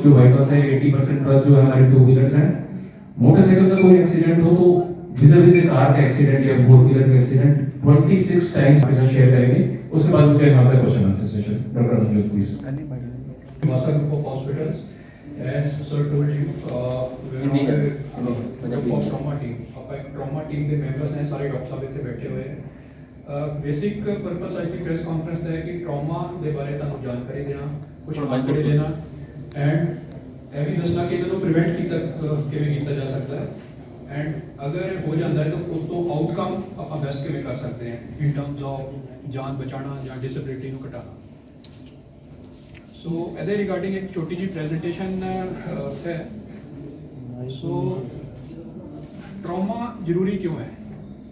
Most जो bikers है 80 percent plus जो है हमारे टू व्हीलर्स हैं। मोटरसाइकिल का कोई एक्सीडेंट हो तो विजन से कार का एक्सीडेंट या फोर व्हीलर का एक्सीडेंट 26 टाइम्स आपके साथ शेयर करेंगे। उसके बाद उनके यहाँ पर question answer session doctor Manjur please master group of hospitals as sir told you we we were not a, for trauma team. अब trauma के मेंबर्स हैं सारे डॉक्टर साहब इतने बैठे हुए हैं। बेसिक पर्पस आज की प्रेस कॉन्फ्रेंस का है कि ट्रॉमा के बारे में जानकारी देना कुछ जानकारी देना ਐਂਡ ਇਹ ਵੀ ਦੱਸਣਾ ਕਿ ਇਹਨੂੰ ਪ੍ਰੀਵੈਂਟ ਕੀਤਾ ਕਿਵੇਂ ਕੀਤਾ ਜਾ ਸਕਦਾ ਹੈ। ਐਂਡ ਅਗਰ ਇਹ ਹੋ ਜਾਂਦਾ ਹੈ ਤਾਂ ਉਸ ਤੋਂ ਆਊਟਕਮ ਆਪਾਂ ਬੈਸਟ ਕਿਵੇਂ ਕਰ ਸਕਦੇ ਹਾਂ ਇਨ ਟਰਮਸ ਆਫ ਜਾਨ ਬਚਾਉਣਾ ਜਾਂ ਡਿਸੇਬਿਲਿਟੀ ਨੂੰ ਘਟਾਉਣਾ। ਸੋ ਇਹਦੇ ਰਿਗਾਰਡਿੰਗ ਇੱਕ ਛੋਟੀ ਜੀ ਪ੍ਰੈਜੈਂਟੇਸ਼ਨ ਹੈ। ਸੋ ਟਰਾਮਾ ਜ਼ਰੂਰੀ ਕਿਉਂ ਹੈ?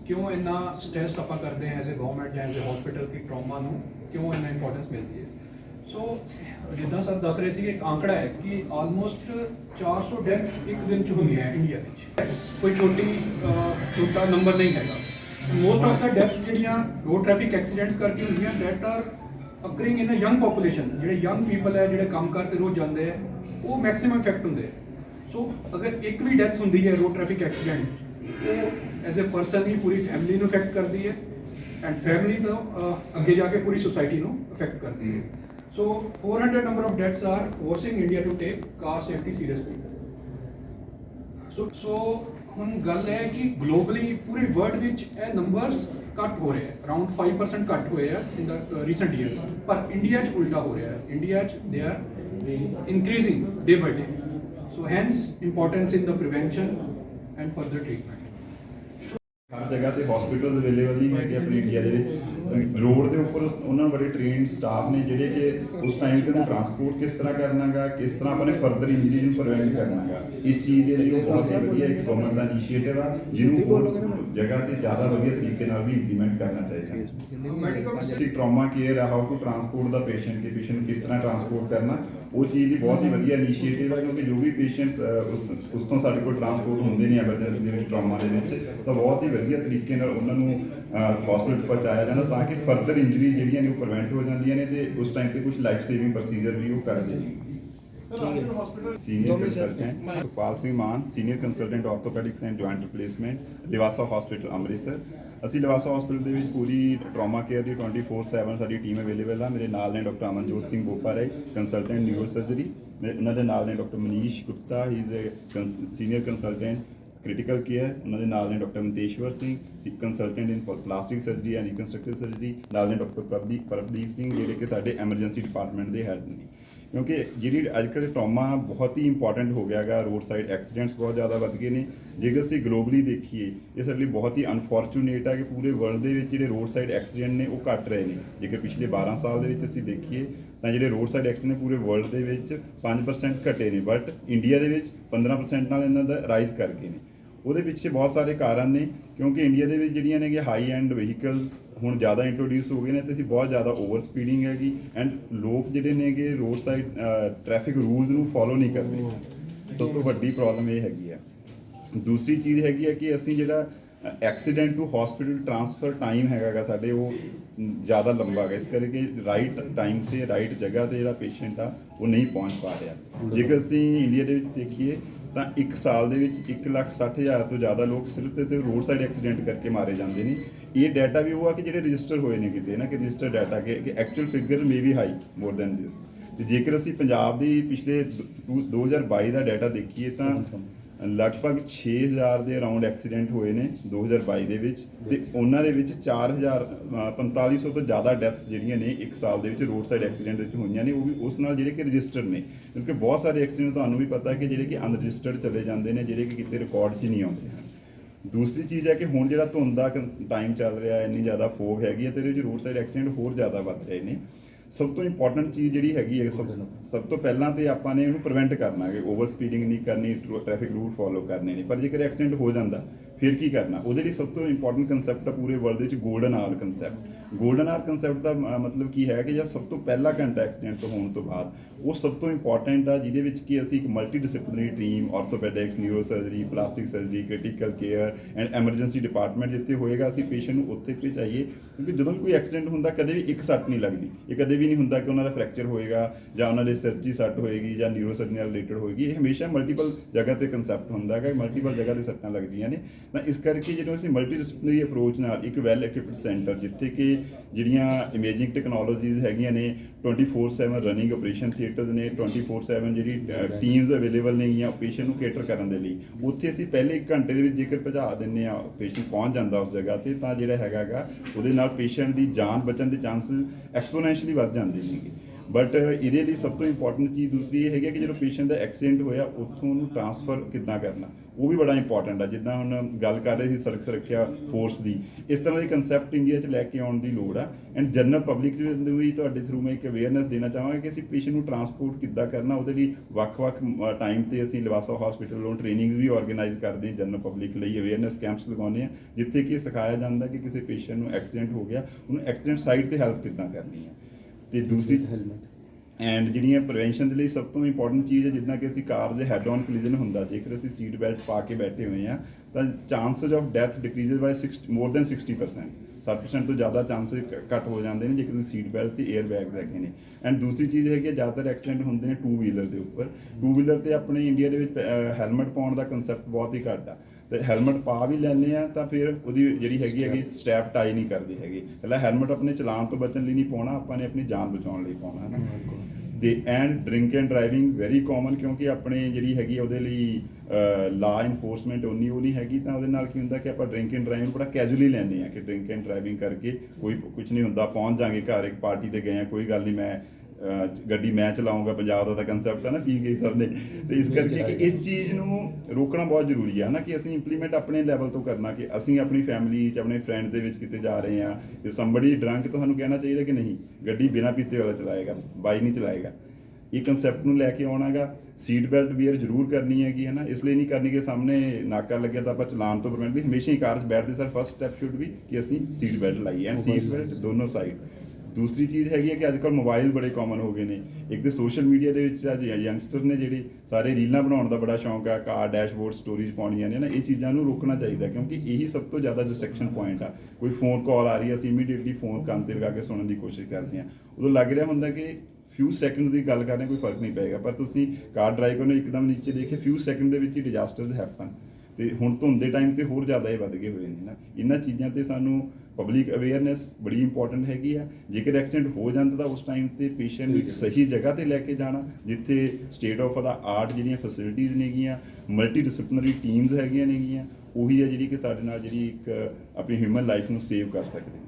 ਕਿਉਂ ਇੰਨਾ ਸਟ੍ਰੈਸ ਆਪਾਂ ਕਰਦੇ ਹਾਂ ਐਜ਼ ਅ ਗਵਰਨਮੈਂਟ ਜਾਂ ਐਜ਼ ਅ ਹਸਪੀਟਲ ਕਿ ਟਰਾਮਾ ਨੂੰ ਕਿਉਂ ਇੰਨਾ ਇੰਪੋਰਟੈਂਸ ਮਿਲਦੀ ਹੈ? ਸੋ ਜਿੱਦਾਂ ਸਰ ਦੱਸ ਰਹੇ ਸੀ ਇੱਕ ਅੰਕੜਾ ਹੈ ਕਿ ਆਲਮੋਸਟ 400 ਡੈਥ ਇੱਕ ਦਿਨ ਚ ਹੁੰਦੀਆਂ ਹੈ ਇੰਡੀਆ ਵਿੱਚ। ਕੋਈ ਛੋਟੀ ਛੋਟਾ ਨੰਬਰ ਨਹੀਂ ਹੈਗਾ। ਮੋਸਟ ਆਫ ਦਾ ਡੈਥਸ ਜਿਹੜੀਆਂ ਰੋਡ ਟ੍ਰੈਫਿਕ ਐਕਸੀਡੈਂਟਸ ਕਰਕੇ ਹੁੰਦੀਆਂ that are occurring in a young population ਜਿਹੜੇ ਯੰਗ ਪੀਪਲ ਹੈ, ਜਿਹੜੇ ਕੰਮ ਕਰਦੇ, ਰੋਜ਼ ਜਾਂਦੇ ਹੈ, ਉਹ ਮੈਕਸਿਮਮ ਇਫੈਕਟ ਹੁੰਦੇ ਹੈ। ਸੋ ਅਗਰ ਇੱਕ ਵੀ ਡੈਥ ਹੁੰਦੀ ਹੈ ਰੋਡ ਟ੍ਰੈਫਿਕ ਐਕਸੀਡੈਂਟ ਉਹ ਐਜ਼ ਅ ਪਰਸਨ ਹੀ ਪੂਰੀ ਫੈਮਿਲੀ ਨੂੰ ਇਫੈਕਟ ਕਰਦੀ ਹੈ। ਐਂਡ ਫੈਮਿਲੀ ਤੋਂ ਅੱਗੇ ਜਾ ਕੇ ਪੂਰੀ ਸੋਸਾਇਟੀ ਨੂੰ ਇਫੈਕਟ ਕਰਦੀ ਹੈ। So 400 number of deaths are forcing India to take car safety seriously so so ਹੁਣ ਗੱਲ ਹੈ ਕਿ ਗਲੋਬਲੀ ਪੂਰੇ ਵਰਲਡ ਵਿੱਚ ਇਹ ਨੰਬਰਸ ਘੱਟ ਹੋ ਰਹੇ ਹੈ ਅਰਾਊਂਡ 5% ਘੱਟ ਹੋਏ ਆ ਇਨ ਦਾ ਰੀਸੈਂਟ ਇਅਰਸ ਪਰ ਇੰਡੀਆ 'ਚ ਉਲਟਾ ਹੋ ਰਿਹਾ ਹੈ ਇੰਡੀਆ 'ਚ they are increasing day by day so hence importance in the prevention and further treatment ਹਰ ਜਗ੍ਹਾ ਤੇ ਹਸਪੀਟਲ ਅਵੇਲੇਬਲ ਨਹੀਂ ਹੈਗੇ ਆਪਣੀ ਇੰਡੀਆ ਦੇ ਵਿੱਚ। ਰੋਡ ਦੇ ਉੱਪਰ ਉਹਨਾਂ ਬੜੇ ਟ੍ਰੇਨਡ ਸਟਾਫ ਨੇ ਜਿਹੜੇ ਕਿ ਉਸ ਟਾਈਮ ਤੇ ਟਰਾਂਸਪੋਰਟ ਕਿਸ ਤਰ੍ਹਾਂ ਕਰਨਾਗਾ ਕਿਸ ਤਰ੍ਹਾਂ ਆਪਾਂ ਨੇ ਫਰਦਰ ਇੰਜਰੀ ਨੂੰ ਪ੍ਰੀਵੈਂਟ ਕਰਨਾਗਾ। ਇਸ ਚੀਜ਼ ਦੇ ਲਈ ਉਹ ਬਹੁਤ ਹੀ ਵਧੀਆ ਇੱਕ ਗਵਰਨਮੈਂਟ ਦਾ ਇਨੀਸ਼ੀਏਟਿਵ ਆ ਜਿਹਨੂੰ ਹੋਰ ਜਗ੍ਹਾ ਤੇ ਜ਼ਿਆਦਾ ਵਧੀਆ ਤਰੀਕੇ ਨਾਲ ਵੀ ਇੰਪਲੀਮੈਂਟ ਕਰਨਾ ਚਾਹੀਦਾ। ਜੀ ਟਰਾਮਾ ਕੇਅਰ ਆ how to transport the patient ਕਿ ਪੇਸ਼ੈਂਟ ਕਿਸ ਤਰ੍ਹਾਂ ਟਰਾਂਸਪੋਰਟ ਕਰਨਾ। ਉਹ ਚੀਜ਼ ਦੀ ਬਹੁਤ ਹੀ ਵਧੀਆ ਇਨੀਸ਼ੀਏਟਿਵ ਹੈ ਕਿਉਂਕਿ ਜੋ ਵੀ ਪੇਸ਼ੈਂਟਸ ਉਸ ਤੋਂ ਸਾਡੇ ਕੋਲ ਟਰਾਂਸਪੋਰਟ ਹੁੰਦੇ ਨੇ ਐਮਰਜੈਂਸੀ ਦੇ ਵਿੱਚ ਟਰਾਮਾ ਦੇ ਵਿੱਚ ਤਾਂ ਬਹੁਤ ਹੀ ਵਧੀਆ ਤਰੀਕੇ ਨਾਲ ਉਹਨਾਂ ਨੂੰ ਹਸਪੀਟਲ ਪਹੁੰਚਾਇਆ ਜਾਂਦਾ ਤਾਂ ਕਿ ਫਰਦਰ ਇੰਜਰੀ ਜਿਹੜੀਆਂ ਨੇ ਉਹ ਪ੍ਰੀਵੈਂਟ ਹੋ ਜਾਂਦੀਆਂ ਨੇ ਤੇ ਉਸ ਟਾਈਮ ਤੇ ਕੁਝ ਲਾਈਫ ਸੇਵਿੰਗ ਪ੍ਰੋਸੀਜਰ ਵੀ ਉਹ ਕਰਦੇ ਨੇ। Senior consultant Supal Singh Mann senior consultant orthopaedics and joint replacement Livasa hospital Amritsar. ਅਸੀਂ ਲਵਾਸਾ ਹਸਪੀਟਲ ਦੇ ਵਿੱਚ ਪੂਰੀ ਟਰਾਮਾ ਕੇਅਰ ਦੀ 24/7 ਸਾਡੀ ਟੀਮ ਅਵੇਲੇਬਲ ਆ। ਮੇਰੇ ਨਾਲ ਨੇ doctor Amanjot Singh Bopa Boparai consultant neuro surgery ਉਹਨਾਂ ਦੇ ਨਾਲ ਨੇ doctor Manish Gupta he is a senior consultant critical care ਉਹਨਾਂ ਦੇ ਨਾਲ ਨੇ doctor Mateshwar Singh. Consultant in plastic surgery and reconstructive surgery ਨਾਲ ਨੇ ਡਾਕਟਰ ਪ੍ਰਦੀਪ ਪ੍ਰਭਦੀਪ ਸਿੰਘ, ਜਿਹੜੇ ਕਿ ਸਾਡੇ ਐਮਰਜੈਂਸੀ ਡਿਪਾਰਟਮੈਂਟ ਦੇ ਹੈੱਡ ਨੇ। ਕਿਉਂਕਿ ਜਿਹੜੀ ਅੱਜ ਕੱਲ੍ਹ ਟਰਾਮਾ ਬਹੁਤ ਹੀ ਇੰਪੋਰਟੈਂਟ ਹੋ ਗਿਆ ਹੈਗਾ ਰੋਡ ਸਾਈਡ ਐਕਸੀਡੈਂਟਸ ਬਹੁਤ ਜ਼ਿਆਦਾ ਵੱਧ ਗਏ ਨੇ। ਜੇਕਰ ਅਸੀਂ ਗਲੋਬਲੀ ਦੇਖੀਏ, ਇਹ ਸਾਡੇ ਲਈ ਬਹੁਤ ਹੀ ਅਨਫੋਰਚੂਨੇਟ ਹੈ ਕਿ ਪੂਰੇ ਵਰਲਡ ਦੇ ਵਿੱਚ ਜਿਹੜੇ ਰੋਡ ਸਾਈਡ ਐਕਸੀਡੈਂਟ ਨੇ, ਉਹ ਘਟ ਰਹੇ ਨੇ। ਜੇਕਰ ਪਿਛਲੇ 12 ਸਾਲ ਦੇ ਵਿੱਚ ਅਸੀਂ ਦੇਖੀਏ, ਤਾਂ ਜਿਹੜੇ ਰੋਡ ਸਾਈਡ ਐਕਸੀਡੈਂਟ ਪੂਰੇ ਵਰਲਡ ਦੇ ਵਿੱਚ 5% ਘਟੇ ਨੇ। ਬਟ ਇੰਡੀਆ ਦੇ ਵਿੱਚ 15% ਨਾਲ ਇਹਨਾਂ ਦਾ ਰਾਈਜ਼ ਕਰ ਗਏ ਨੇ। ਉਹਦੇ ਪਿੱਛੇ ਬਹੁਤ ਸਾਰੇ ਕਾਰਨ ਨੇ, ਕਿਉਂਕਿ ਇੰਡੀਆ ਦੇ ਵਿੱਚ ਜਿਹੜੀਆਂ ਨੇਗੇ ਹਾਈ ਐਂਡ ਵਹੀਕਲਸ ਹੁਣ ਜ਼ਿਆਦਾ ਇੰਟਰੋਡਿਊਸ ਹੋ ਗਏ ਨੇ ਤੇ ਅਸੀਂ ਬਹੁਤ ਜ਼ਿਆਦਾ ਓਵਰ ਸਪੀਡਿੰਗ ਹੈਗੀ ਐਂਡ ਲੋਕ ਜਿਹੜੇ ਨੇਗੇ ਰੋਡ ਸਾਈਡ ਟ੍ਰੈਫਿਕ ਰੂਲਸ ਨੂੰ ਫੋਲੋ ਨਹੀਂ ਕਰਦੇ ਸਭ ਤੋਂ ਵੱਡੀ ਪ੍ਰੋਬਲਮ ਇਹ ਹੈਗੀ ਆ। ਦੂਸਰੀ ਚੀਜ਼ ਹੈਗੀ ਹੈ ਕਿ ਅਸੀਂ ਜਿਹੜਾ accident to hospital transfer time ਹੈਗਾਗਾ ਸਾਡੇ, ਉਹ ਜ਼ਿਆਦਾ ਲੰਬਾ ਹੈ ਇਸ ਕਰਕੇ ਰਾਈਟ ਟਾਈਮ ਤੇ ਰਾਈਟ ਜਗ੍ਹਾ ਤੇ ਜਿਹੜਾ ਪੇਸ਼ੈਂਟ ਆ, ਉਹ ਨਹੀਂ ਪਹੁੰਚ ਪਾ ਰਿਹਾ। ਜੇਕਰ ਅਸੀਂ ਇੰਡੀਆ ਦੇ ਵਿੱਚ ਦੇਖੀਏ ਤਾਂ ਇੱਕ ਸਾਲ ਦੇ ਵਿੱਚ 1,60,000 ਤੋਂ ਜ਼ਿਆਦਾ ਲੋਕ ਸਿਰਫ ਤੇ ਸਿਰਫ ਰੋਡ ਸਾਈਡ ਐਕਸੀਡੈਂਟ ਕਰਕੇ ਮਾਰੇ ਜਾਂਦੇ ਨੇ। ਇਹ ਡਾਟਾ ਵੀ ਉਹ ਆ ਕਿ ਜਿਹੜੇ ਰਜਿਸਟਰ ਹੋਏ ਨੇ ਕਿਤੇ ਨਾ ਕਿ ਰਜਿਸਟਰ ਡਾਟਾ ਕਿ actual figure may be high more than this ਤੇ ਜੇਕਰ ਅਸੀਂ ਪੰਜਾਬ ਦੀ ਪਿਛਲੇ ਦੋ- 2022 ਦਾ ਡਾਟਾ ਦੇਖੀਏ ਤਾਂ ਲਗਭਗ 6000 ਦੇ ਅਰਾਊਂਡ ਐਕਸੀਡੈਂਟ ਹੋਏ ਨੇ 2022 ਦੇ ਵਿੱਚ ਤੇ ਉਹਨਾਂ ਦੇ ਵਿੱਚ 4000 ਅ, 4500 ਤੋਂ ਜ਼ਿਆਦਾ ਡੈਥਸ ਜਿਹੜੀਆਂ ਨੇ ਇੱਕ ਸਾਲ ਦੇ ਵਿੱਚ ਰੋਡ ਸਾਈਡ ਐਕਸੀਡੈਂਟ ਵਿੱਚ ਹੋਈਆਂ ਨੇ ਉਹ ਵੀ ਉਸ ਨਾਲ ਜਿਹੜੇ ਕਿ ਰਜਿਸਟਰਡ ਨੇ। ਕਿਉਂਕਿ ਬਹੁਤ ਸਾਰੇ ਐਕਸੀਡੈਂਟ ਤੁਹਾਨੂੰ ਵੀ ਪਤਾ ਹੈ ਕਿ ਜਿਹੜੇ ਕਿ ਅਨਰਜਿਸਟਰਡ ਚਲੇ ਜਾਂਦੇ ਨੇ ਜਿਹੜੇ ਕਿ ਕਿਤੇ ਰਿਕਾਰਡ 'ਚ ਨਹੀਂ ਆਉਂਦੇ ਹਨ। ਦੂਸਰੀ ਚੀਜ਼ ਹੈ ਕਿ ਹੁਣ ਜਿਹੜਾ ਧੁੰਦ ਦਾ ਟਾਈਮ ਚੱਲ ਰਿਹਾ ਹੈ ਇੰਨੀ ਜ਼ਿਆਦਾ ਫੋਗ ਹੈਗੀ ਹੈ ਤੇ ਇਹਦੇ ਵਿੱਚ ਰੋਡ ਸਾਈਡ ਐਕਸੀਡੈਂਟ ਹੋਰ ਜ਼ਿਆਦਾ ਵੱਧ ਰਹੇ ਨੇ। ਸਭ ਤੋਂ ਇੰਪੋਰਟੈਂਟ ਚੀਜ਼ ਜਿਹੜੀ ਹੈਗੀ ਹੈ ਸਭ ਸਭ ਤੋਂ ਪਹਿਲਾਂ ਤੇ ਆਪਾਂ ਨੇ ਇਹਨੂੰ ਪ੍ਰੀਵੈਂਟ ਕਰਨਾ ਹੈ ਓਵਰ ਸਪੀਡਿੰਗ ਨਹੀਂ ਕਰਨੀ ਟ੍ਰੈਫਿਕ ਰੂਲ ਫੋਲੋ ਕਰਨੇ ਨੇ। ਪਰ ਜੇਕਰ ਐਕਸੀਡੈਂਟ ਹੋ ਜਾਂਦਾ ਫਿਰ ਕੀ ਕਰਨਾ? ਉਹਦੇ ਲਈ ਸਭ ਤੋਂ ਇੰਪੋਰਟੈਂਟ ਕਨਸੈਪਟ ਆ ਪੂਰੇ ਵਰਲਡ ਵਿੱਚ golden hour concept golden hour concept ਦਾ ਮ- ਮਤਲਬ ਕੀ ਹੈ ਕਿ ਜਦ ਸਭ ਤੋਂ ਪਹਿਲਾ ਘੰਟਾ ਐਕਸੀਡੈਂਟ ਹੋਣ ਤੋਂ ਬਾਅਦ, ਉਹ ਸਭ ਤੋਂ ਇੰਪੋਰਟੈਂਟ ਆ, ਜਿਹਦੇ ਵਿੱਚ ਕਿ ਅਸੀਂ ਇੱਕ multi disciplinary team orthopaedics neuro surgery plastic surgery critical care and emergency department ਜਿੱਥੇ ਹੋਏਗਾ, ਅਸੀਂ ਪੇਸ਼ੈਂਟ ਨੂੰ ਉੱਥੇ ਪਹੁੰਚਾਈਏ ਕਿਉਂਕਿ ਜਦੋਂ ਵੀ ਕੋਈ ਐਕਸੀਡੈਂਟ ਹੁੰਦਾ, ਕਦੇ ਵੀ ਇੱਕ ਸੱਟ ਨਹੀਂ ਲੱਗਦੀ। ਇਹ ਕਦੇ ਵੀ ਨਹੀਂ ਹੁੰਦਾ ਕਿ ਉਹਨਾਂ ਦਾ ਫ੍ਰੈਕਚਰ ਹੋਏਗਾ ਜਾਂ ਉਹਨਾਂ ਦੇ ਸਿਰ 'ਚ ਹੀ ਸੱਟ ਹੋਏਗੀ ਜਾਂ ਨਿਊਰੋ ਸਰਜਰੀ ਨਾਲ ਰਿਲੇਟਡ ਹੋਏਗੀ। ਇਹ ਹਮੇਸ਼ਾ ਮਲਟੀਪਲ ਜਗ੍ਹਾ ਤੇ ਕਨਸੈਪਟ ਹੁੰਦਾ ਹੈਗਾ ਮਲਟੀਪਲ ਜਗ੍ਹਾ ਤੇ ਸੱਟਾਂ ਲੱਗਦੀਆਂ ਨੇ। ਤਾਂ ਇਸ ਕਰਕੇ ਜਦੋਂ ਅਸੀਂ ਮਲਟੀ ਡਿਸਪਲਿਨਰੀ ਅਪਰੋਚ ਨਾਲ ਇੱਕ ਵੈਲ ਇਕਵਿਪਡ ਸੈਂਟਰ ਜਿੱਥੇ ਕਿ ਜਿਹੜੀਆਂ ਇਮੇਜਿੰਗ ਟੈਕਨੋਲੋਜੀਜ਼ ਹੈਗੀਆਂ ਨੇ 24/7 ਰਨਿੰਗ ਆਪਰੇਸ਼ਨ ਥੀਏਟਰਸ ਨੇ 24/7 ਜਿਹੜੀ ਟੀਮਸ ਅਵੇਲੇਬਲ ਨੇਗੀਆਂ ਪੇਸ਼ੈਂਟ ਨੂੰ ਕੇਟਰ ਕਰਨ ਦੇ ਲਈ। ਉੱਥੇ ਅਸੀਂ ਪਹਿਲੇ 1 ਘੰਟੇ ਦੇ ਵਿੱਚ ਜੇਕਰ ਪਹੁੰਚਾ ਦਿੰਨੇ ਆ ਪੇਸ਼ੈਂਟ ਪਹੁੰਚ ਜਾਂਦਾ ਉਸ ਜਗ੍ਹਾ ਤੇ ਤਾਂ ਜਿਹੜਾ ਹੈਗਾਗਾ ਉਹਦੇ ਨਾਲ ਪੇਸ਼ੈਂਟ ਦੀ ਜਾਨ ਬਚਣ ਦੇ ਚਾਂਸਸ ਐਕਸਪੋਨੈਂਸ਼ੀਅਲੀ ਵੱਧ ਜਾਂਦੇ ਨੇਗੇ। ਬਟ uh, ਇਹਦੇ ਲਈ ਸਭ ਤੋਂ ਇੰਪੋਰਟੈਂਟ ਚੀਜ਼ ਦੂਸਰੀ ਇਹ ਹੈਗੀ ਹੈ ਕਿ ਜਦੋਂ ਪੇਸ਼ੈਂਟ ਦਾ ਐਕਸੀਡੈਂਟ ਹੋਇਆ, ਉੱਥੋਂ ਉਹਨੂੰ ਟ੍ਰਾਂਸਫਰ ਕਿੱਦਾਂ ਕਰਨਾ? ਉਹ ਵੀ ਬੜਾ ਇੰਪੋਰਟੈਂਟ ਆ। ਜਿੱਦਾਂ ਹੁਣ ਗੱਲ ਕਰ ਰਹੇ ਸੀ ਸੜਕ ਸੁਰੱਖਿਆ ਫੋਰਸ ਦੀ, ਇਸ ਤਰ੍ਹਾਂ ਦੇ ਕਨਸੈਪਟ ਇੰਡੀਆ 'ਚ ਲੈ ਕੇ ਆਉਣ ਦੀ ਲੋੜ ਆ। ਐਂਡ ਜਨਰਲ ਪਬਲਿਕ ਨੂੰ ਵੀ ਤੁਹਾਡੇ ਥਰੂ ਮੈਂ ਇੱਕ ਅਵੇਅਰਨੈਸ ਦੇਣਾ ਚਾਹਾਂਗਾ ਕਿ ਅਸੀਂ ਪੇਸ਼ੈਂਟ ਨੂੰ ਟਰਾਂਸਪੋਰਟ ਕਿੱਦਾਂ ਕਰਨਾ, ਉਹਦੇ ਲਈ ਵੱਖ-ਵੱਖ ਟਾਈਮ ਤੇ ਅਸੀਂ ਲਵਾਸਾ ਹਸਪੀਟਲ ਵੱਲੋਂ ਟ੍ਰੇਨਿੰਗਸ ਵੀ ਆਰਗੇਨਾਈਜ਼ ਕਰਦੇ ਹਾਂ ਜਨਰਲ ਪਬਲਿਕ ਲਈ ਅਵੇਅਰਨੈਸ ਕੈਂਪਸ ਲਗਾਉਂਦੇ ਆ, ਜਿੱਥੇ ਕਿ ਸਿਖਾਇਆ ਜਾਂਦਾ ਕਿ ਕਿਸੇ ਪੇਸ਼ੈਂਟ ਨੂੰ ਐਕਸੀਡੈਂਟ ਹੋ ਗਿਆ, ਉਹਨੂੰ ਐਕਸੀਡੈਂਟ ਸਾਈਟ ਤੇ ਹੈਲਪ ਕਿੱਦਾਂ ਕਰਨੀ ਹੈ ਤੇ ਦੂਸਰੀ ਐਂਡ ਜਿਹੜੀਆਂ ਪ੍ਰੀਵੈਂਸ਼ਨ ਦੇ ਲਈ ਸਭ ਤੋਂ ਇੰਪੋਰਟੈਂਟ ਚੀਜ਼ ਹੈ ਜਿੱਦਾਂ ਕਿ ਅਸੀਂ ਕਾਰ ਦੇ ਹੈਡ ਔਨ ਕੋਲੀਜਨ ਹੁੰਦਾ ਜੇਕਰ ਅਸੀਂ ਸੀਟ ਬੈਲਟ ਪਾ ਕੇ ਬੈਠੇ ਹੋਏ ਆ ਤਾਂ chances of death decreases by 6 more than 60% 60% ਤੋਂ ਜ਼ਿਆਦਾ ਚਾਂਸਸ ਘੱਟ ਹੋ ਜਾਂਦੇ ਨੇ ਜੇ ਤੁਸੀਂ ਸੀਟ ਬੈਲਟ ਤੇ 에ਅਰ ਬੈਗਸ ਹੈਗੇ ਨੇ। ਐਂਡ ਦੂਸਰੀ ਚੀਜ਼ ਹੈ ਕਿ ਜ਼ਿਆਦਾਤਰ ਐਕਸੀਡੈਂਟ ਹੁੰਦੇ ਨੇ ਟੂ ਵੀਲਰ ਦੇ ਉੱਪਰ। ਟੂ ਵੀਲਰ ਤੇ ਆਪਣੇ ਇੰਡੀਆ ਦੇ ਵਿੱਚ ਹੈਲਮਟ ਪਾਉਣ ਦਾ ਕਨਸੈਪਟ ਬਹੁਤ ਹੀ ਘੱਟ ਆ। ਤੇ ਹੈਲਮਟ ਪਾ ਵੀ ਲੈਂਦੇ ਆ ਤਾਂ ਫਿਰ ਉਹਦੀ ਜਿਹੜੀ ਹੈਗੀ ਹੈਗੀ ਸਟ੍ਰੈਪ ਟਾਈ ਨਹੀਂ ਕਰਦੇ ਹੈਗੇ। ਪਹਿਲਾਂ ਹੈਲਮਟ ਆਪਣੇ ਚਲਾਨ ਤੋਂ ਬਚਣ ਲਈ ਨਹੀਂ ਪਾਉਣਾ ਆਪਾਂ ਨੇ ਆਪਣੀ ਜਾਨ ਬਚਾਉਣ ਲਈ ਪਾਉਣਾ ਹੈ ਨਾ ਤੇ and drink and driving very common ਕਿਉਂਕਿ ਆਪਣੇ ਜਿਹੜੀ ਹੈਗੀ ਉਹਦੇ ਲਈ ਲਾ ਇਨਫੋਰਸਮੈਂਟ ਉਨੀ ਉਹ ਨਹੀਂ ਹੈਗੀ ਤਾਂ ਉਹਦੇ ਨਾਲ ਕੀ ਹੁੰਦਾ ਕਿ ਆਪਾਂ ਡਰਿੰਕ ਐਂਡ ਡਰਾਈਵਿੰਗ ਬੜਾ ਕੈਜੂਅਲੀ ਲੈਂਦੇ ਆ ਕਿ ਡਰਿੰਕ ਐਂਡ ਡਰਾਈਵਿੰਗ ਕਰਕੇ ਕੋਈ ਕੁਝ ਨਹੀਂ ਹੁੰਦਾ ਪਹੁੰਚ ਜਾਾਂਗੇ ਘਰ ਇੱਕ ਪਾਰਟੀ ਤੇ ਗਏ ਆ ਕੋਈ ਗੱਲ ਨਹੀਂ ਮੈਂ ਗੱਡੀ ਮੈਂ ਚਲਾਉਂਗਾ ਪੰਜਾਬ ਦਾ ਤਾਂ ਕਨਸੈਪਟ ਹੈ ਨਾ ਪੀ ਗਈ ਸਭ ਨੇ। ਤੇ ਇਸ ਕਰਕੇ ਕਿ ਇਸ ਚੀਜ਼ ਨੂੰ ਰੋਕਣਾ ਬਹੁਤ ਜ਼ਰੂਰੀ ਹੈ ਨਾ ਕਿ ਅਸੀਂ ਇੰਪਲੀਮੈਂਟ ਆਪਣੇ ਲੈਵਲ ਤੋਂ ਕਰਨਾ ਕਿ ਅਸੀਂ ਆਪਣੀ ਫੈਮਿਲੀ ਚ ਆਪਣੇ ਫਰੈਂਡ ਦੇ ਵਿੱਚ ਕਿਤੇ ਜਾ ਰਹੇ ਆ ਜੇ ਸੰਬੜੀ ਡਰੰਕ ਤੁਹਾਨੂੰ ਕਹਿਣਾ ਚਾਹੀਦਾ ਕਿ ਨਹੀਂ ਗੱਡੀ ਬਿਨਾਂ ਪੀਤੇ ਵਾਲਾ ਚਲਾਏਗਾ ਬਾਈ ਨਹੀਂ ਚਲਾਏਗਾ। ਇਹ ਕਨਸੈਪਟ ਨੂੰ ਲੈ ਕੇ ਆਉਣਾਗਾ ਸੀਟ ਬੈਲਟ ਵੀਅਰ ਜ਼ਰੂਰ ਕਰਨੀ ਹੈਗੀ ਹੈ ਨਾ ਇਸ ਲਈ ਨਹੀਂ ਕਰਨੀ ਕਿ ਸਾਹਮਣੇ ਨਾਕਾ ਲੱਗਿਆ ਤਾਂ ਆਪਾਂ ਚਲਾਨ ਤੋਂ ਪ੍ਰੀਵੈਂਟ ਵੀ ਹਮੇਸ਼ਾ ਹੀ ਕਾਰ 'ਚ ਬੈਠਦੇ sir first step should be ਕਿ ਅਸੀਂ ਸੀਟ ਬੈਲਟ ਲਾਈਏ ਐਂਡ ਸੀਟ ਬੈਲਟ ਦੋਨੋਂ ਸਾਈਡ ਦੂਸਰੀ ਚੀਜ਼ ਹੈਗੀ ਹੈ ਕਿ ਅੱਜਕੱਲ ਮੋਬਾਈਲ ਬੜੇ ਕਾਮਨ ਹੋ ਗਏ ਨੇ। ਇੱਕ ਤੇ ਸੋਸ਼ਲ ਮੀਡੀਆ ਦੇ ਵਿੱਚ ਅੱਜ ਯੰਗਸਟਰ ਨੇ ਜਿਹੜੇ ਸਾਰੇ ਰੀਲਾਂ ਬਣਾਉਣ ਦਾ ਬੜਾ ਸ਼ੌਂਕ ਆ, ਕਾਰ ਡੈਸ਼ਬੋਰਡ ਸਟੋਰੀਜ਼ ਪਾਉਣੀਆਂ ਨੇ ਨਾ, ਇਹ ਚੀਜ਼ਾਂ ਨੂੰ ਰੋਕਣਾ ਚਾਹੀਦਾ ਕਿਉਂਕਿ ਇਹੀ ਸਭ ਤੋਂ ਜ਼ਿਆਦਾ ਡਿਸਟਰੈਕਸ਼ਨ ਪੁਆਇੰਟ ਆ। ਕੋਈ ਫੋਨ ਕਾਲ ਆ ਰਹੀ ਹੈ, ਅਸੀਂ ਇਮੀਡੀਏਟਲੀ ਫੋਨ ਕੰਨ ਤੇ ਲਗਾ ਕੇ ਸੁਣਨ ਦੀ ਕੋਸ਼ਿਸ਼ ਕਰਦੇ ਹਾਂ। ਉਦੋਂ ਲੱਗ ਰਿਹਾ ਹੁੰਦਾ ਕਿ ਫਿਊ ਸੈਕਿੰਡ ਦੀ ਗੱਲ ਕਰਨੇ ਕੋਈ ਫ਼ਰਕ ਨਹੀਂ ਪਏਗਾ, ਪਰ ਤੁਸੀਂ ਕਾਰ ਡਰਾਈਵਰ ਨੂੰ ਇੱਕਦਮ ਨੀਚੇ ਦੇਖੇ ਫਿਊ ਸੈਕਿੰਡ ਦੇ ਵਿੱਚ ਹੀ ਡਿਜ਼ਾਸਟਰਸ ਹੈਪਨ ਤੇ ਹੁਣ ਧੁੰਦ ਦੇ ਟਾਈਮ ਤੇ ਹੋਰ ਜ਼ਿਆਦਾ ਇਹ ਵੱਧ ਗਏ ਹੋਏ ਨੇ ਨਾ। ਇਹਨਾਂ ਚੀਜ਼ਾਂ ਤੇ ਸਾਨੂੰ ਪਬਲਿਕ ਅਵੇਅਰਨੈਸ ਬੜੀ ਇੰਪੋਰਟੈਂਟ ਹੈਗੀ ਆ। ਜੇਕਰ ਐਕਸੀਡੈਂਟ ਹੋ ਜਾਂਦਾ ਤਾਂ ਉਸ ਟਾਈਮ ਤੇ ਪੇਸ਼ੈਂਟ ਨੂੰ ਸਹੀ ਜਗ੍ਹਾ ਤੇ ਲੈ ਕੇ ਜਾਣਾ ਜਿੱਥੇ ਸਟੇਟ ਆਫ ਦਾ ਆਰਟ ਜਿਹੜੀਆਂ ਫੈਸਿਲਿਟੀਆਂ ਨੇਗੀਆਂ ਮਲਟੀ ਡਿਸਪਲਿਨਰੀ ਟੀਮਸ ਹੈਗੀਆਂ ਨੇਗੀਆਂ ਉਹੀ ਹੈ ਜਿਹੜੀ ਕਿ ਸਾਡੇ ਨਾਲ ਜਿਹੜੀ ਇੱਕ ਆਪਣੀ ਹਿਊਮਨ ਲਾਈਫ ਨੂੰ ਸੇਵ ਕਰ ਸਕਦੇ